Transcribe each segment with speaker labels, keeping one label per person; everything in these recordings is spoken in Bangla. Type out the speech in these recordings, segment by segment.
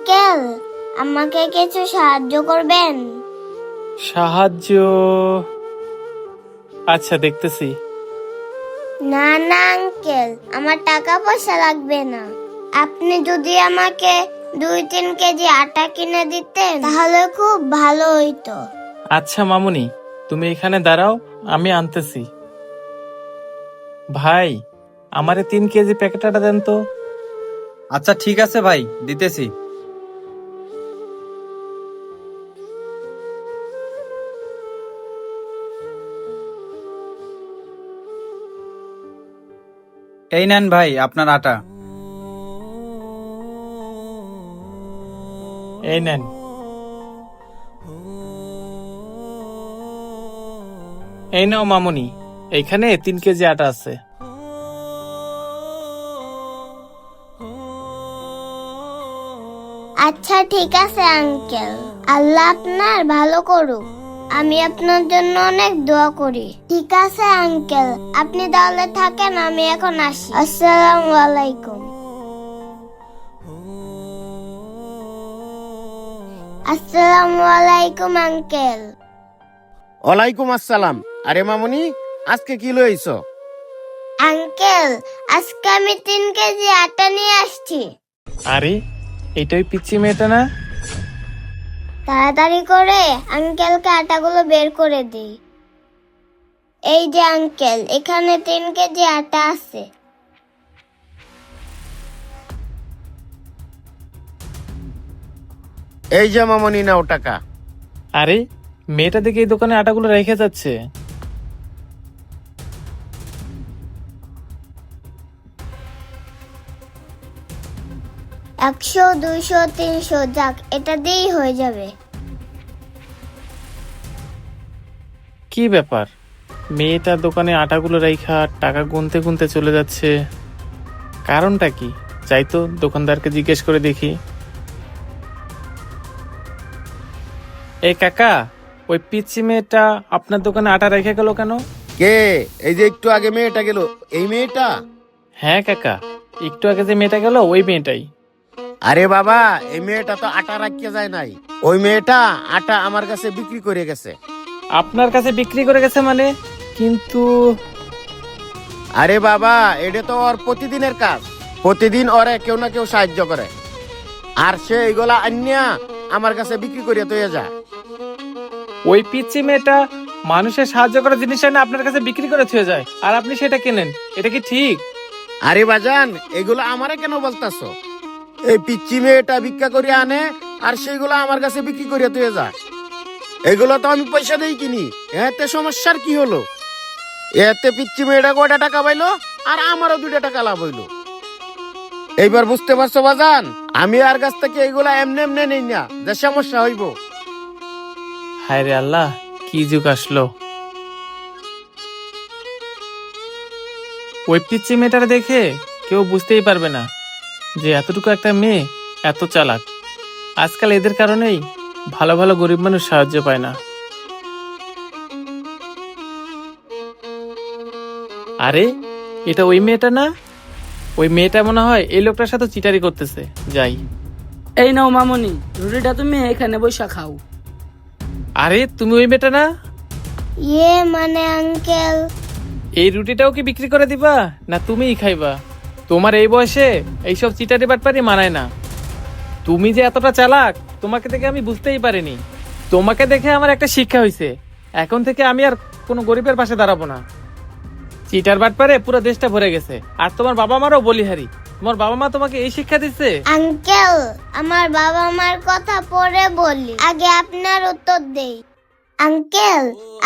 Speaker 1: আঙ্কেল আমাকে কিছু সাহায্য করবেন?
Speaker 2: সাহায্য? আচ্ছা দেখতেছি।
Speaker 1: না না আঙ্কেল আমার টাকা পয়সা লাগবে না। আপনি যদি আমাকে দুই তিন কেজি আটা কিনে দিতেন তাহলে খুব ভালো হইতো।
Speaker 2: আচ্ছা মামুনি তুমি এখানে দাঁড়াও আমি আনতেছি। ভাই আমারে তিন কেজি প্যাকেট আটা দেন তো।
Speaker 3: আচ্ছা ঠিক আছে ভাই দিতেছি। এই নেন ভাই আপনার আটা।
Speaker 2: এই নেন। এই নাও মামুনি এইখানে তিন কেজি আটা আছে।
Speaker 1: আচ্ছা ঠিক আছে আঙ্কেল। আল্লাহ আপনার ভালো করুক। আমি আপনার জন্য অনেক দোয়া করি। ঠিক আছে আঙ্কেল। আপনি তাহলে থাকেন আমি এখন আসি। আসসালামু আলাইকুম। আসসালামু আলাইকুম আঙ্কেল।
Speaker 4: ওয়ালাইকুম আসসালাম। আরে মামুনি আজকে কি লইছ?
Speaker 1: আঙ্কেল আজকে আমি তিন কেজি আটা নিয়ে আসছি।
Speaker 2: আরে এটা ওই পিচ্ছি মেয়েটা না?
Speaker 1: তাড়াতাড়ি করে আঙ্কেলকে আটাগুলো বের করে দিই। এই যে আঙ্কেল এখানে তিন কেজি আটা আছে।
Speaker 4: এই যে মামনি নাও টাকা।
Speaker 2: আরে মেয়েটা দেখে এই দোকানে আটাগুলো রেখে যাচ্ছে।
Speaker 1: একশো দুইশো তিনশো যাক এটা দিয়েই হয়ে যাবে।
Speaker 2: কি ব্যাপার? মেয়েটার দোকানে আটাগুলো রেখা টাকা গুনতে গুনতে চলে যাচ্ছে। কারণটা কি? যাই তো দোকানদারকে জিজ্ঞেস করে দেখি। এই কাকা ওই পিচ্ছি মেয়েটা আপনার দোকানে আটা রেখে গেল কেন?
Speaker 4: কে? এই যে একটু আগে মেয়েটা গেল। এই মেয়েটা?
Speaker 2: হ্যাঁ কাকা। একটু আগে যে মেয়েটা গেল ওই মেয়েটাই।
Speaker 4: আরে বাবা এই মেয়েটা তো আটা রাখিয়ে যায় নাই। ওই মেয়েটা আটা আমার কাছে বিক্রি করে গেছে।
Speaker 2: আপনার কাছে বিক্রি করে গেছে মানে? কিন্তু
Speaker 4: আরে বাবা এটা তো ওর প্রতিদিনের কাজ। প্রতিদিন ওরে কেউ না কেউ সাহায্য করে। আর সে এগুলা আন্যা আমার কাছে বিক্রি করিয়া তুই যা
Speaker 2: ওই পিচ্ছি মেয়েটা মানুষের সাহায্য করার জিনিস এনে আপনার কাছে বিক্রি করে থুয়ে যায়। আর আপনি সেটা কেনেন? এটা কি ঠিক?
Speaker 4: আরে বাজান এগুলো আমারে কেন বলতাছো? এই পিচ্ছি মেয়েটা ভিক্ষা করে আনে, আর সেগুলো আমার কাছে বিক্রি করিয়া তুই যা। এগুলো তো আমি পয়সা দিয়ে কিনি। এতে সমস্যার কি হলো? এতে পিচ্ছি মেয়েটা কয়টা টাকা পাইলো, আর আমারও দুইটা টাকা লাভ হইল। এইবার বুঝতে পারছ বাজান? আমি আর কাছ থেকে এগুলা এমনি এমনি নেই না, যে সমস্যা হইব।
Speaker 2: হায় রে আল্লাহ, কি যুগ আসলো। ওই পিচ্ছি মেয়েটার দেখে কেউ বুঝতেই পারবে না। যে এতটুকু একটা মেয়ে এত চালাক। আজকাল এদের কারণেই ভালো ভালো গরিব মানুষ সাহায্য পায় না। আরে এটা ওই মেয়েটা না? ওই মেয়েটা মনে হয় এই লোকটার সাথে চিটারি করতেছে। যাই।
Speaker 5: এই নাও মামনি রুটিটা তুমি এখানে বসে খাও।
Speaker 2: আরে তুমি ওই মেয়েটা না?
Speaker 1: ইয়ে মানে আঙ্কেল।
Speaker 2: এই রুটিটাও কি বিক্রি করে দিবা না তুমিই খাইবা? তোমার এই বয়সে এইসব চিটারি বাটপারি মানায় না। তুমি যে এতটা চালাক, তোমাকে দেখে আমি বুঝতেই পারিনি। তোমাকে দেখে আমার একটা শিক্ষা হয়েছে এখন থেকে আমি আর কোনো গরিবের পাশে দাঁড়াবো না। চিটার বাটপারে পুরো দেশটা ভরে গেছে, আর তোমার বাবা মারও বলিহারি। তোমার বাবা মা তোমাকে এই শিক্ষা দিচ্ছে?
Speaker 1: আঙ্কেল, আমার বাবা মার কথা পরে বলি। আগে আপনার উত্তর দেই। আঙ্কেল,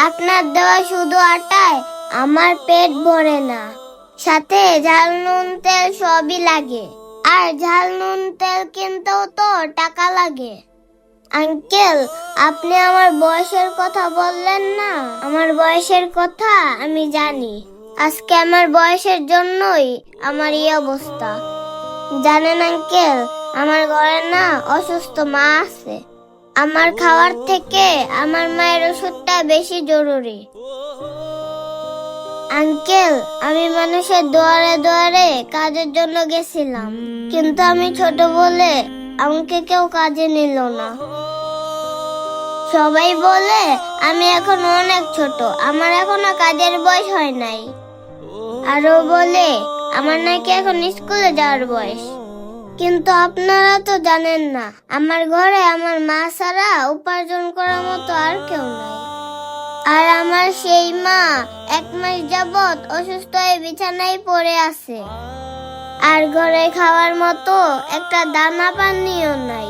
Speaker 1: আপনার দেওয়া শুধু আটায় আমার পেট ভরে না। সাথে ঝাল নুন তেল সবই লাগে। আর ঝাল নুন তেল কিনতেও তো টাকা লাগে। আঙ্কেল, আপনি আমার বয়সের কথা বললেন না? আমার বয়সের কথা আমি জানি। আজকে আমার বয়সের জন্যই আমার এই অবস্থা। জানেন আঙ্কেল, আমার ঘরে না অসুস্থ মা আছে। আমার খাওয়ার থেকে আমার মায়ের ওষুধটা বেশি জরুরি। আঙ্কেল, আমি মানুষের দুয়ারে দুয়ারে কাজের জন্য গেছিলাম। কিন্তু আমি ছোট বলে আমাকে কেউ কাজে নিল না। সবাই বলে, আমি এখন অনেক ছোট, আমার এখনও কাজের বয়স হয় নাই। আরও বলে, আমার নাকি এখন স্কুলে যাওয়ার বয়স। কিন্তু আপনারা তো জানেন না, আমার ঘরে আমার মা ছাড়া উপার্জন করার মতো আর কেউ নাই। আর আমার সেই মা এক মাস যাবৎ অসুস্থ হয়ে বিছানায় পড়ে আছে। আর ঘরে খাওয়ার মতো একটা দানা পানিও নাই।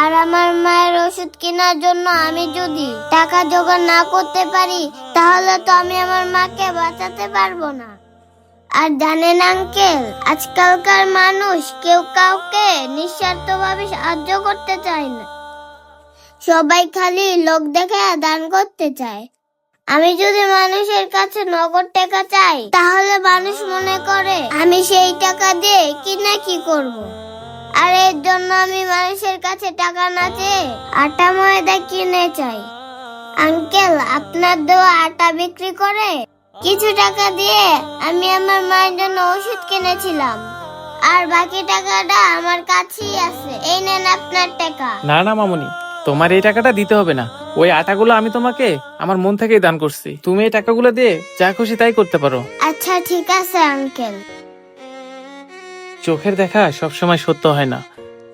Speaker 1: আর আমার মায়ের ওষুধ কেনার জন্য আমি যদি টাকা জোগাড় না করতে পারি, তাহলে তো আমি আমার মাকে বাঁচাতে পারব না। আর জানেন আঙ্কেল, আজকালকার মানুষ কেউ কাউকে নিঃস্বার্থভাবে সাহায্য করতে চায় না। সবাই খালি লোক দেখে দান করতে চায়। আমি যদি মানুষের কাছে নগদ টাকা চাই, তাহলে মানুষ মনে করে, আমি সেই টাকা দিয়ে কি না কি করব। আর এর জন্য আমি মানুষের কাছে টাকা না চেয়ে আটা ময়দা কিনে চাই। আঙ্কেল, আপনার দেওয়া আটা বিক্রি করে কিছু টাকা দিয়ে আমি আমার মায়ের জন্য ওষুধ কিনেছিলাম। আর বাকি টাকাটা আমার কাছেই আছে। এই নেন আপনার টাকা।
Speaker 2: না না, মামুনি, তোমার এই টাকাটা দিতে হবে না। ওই আটাগুলো আমি তোমাকে আমার মন থেকেই দান করছি। তুমি এই টাকাগুলো দিয়ে যা খুশি তাই করতে পারো।
Speaker 1: আচ্ছা ঠিক আছে আঙ্কেল
Speaker 2: চোখের দেখা সবসময় সত্য হয় না।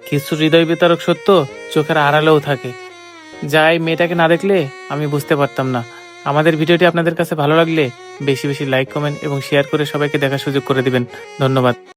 Speaker 2: কিছু হৃদয় বিতারক সত্য চোখের আড়ালেও থাকে। যাই মেয়েটাকে না দেখলে আমি বুঝতে পারতাম না। আমাদের ভিডিওটি আপনাদের কাছে ভালো লাগলে বেশি বেশি লাইক কমেন্ট এবং শেয়ার করে সবাইকে দেখার সুযোগ করে দিবেন। ধন্যবাদ।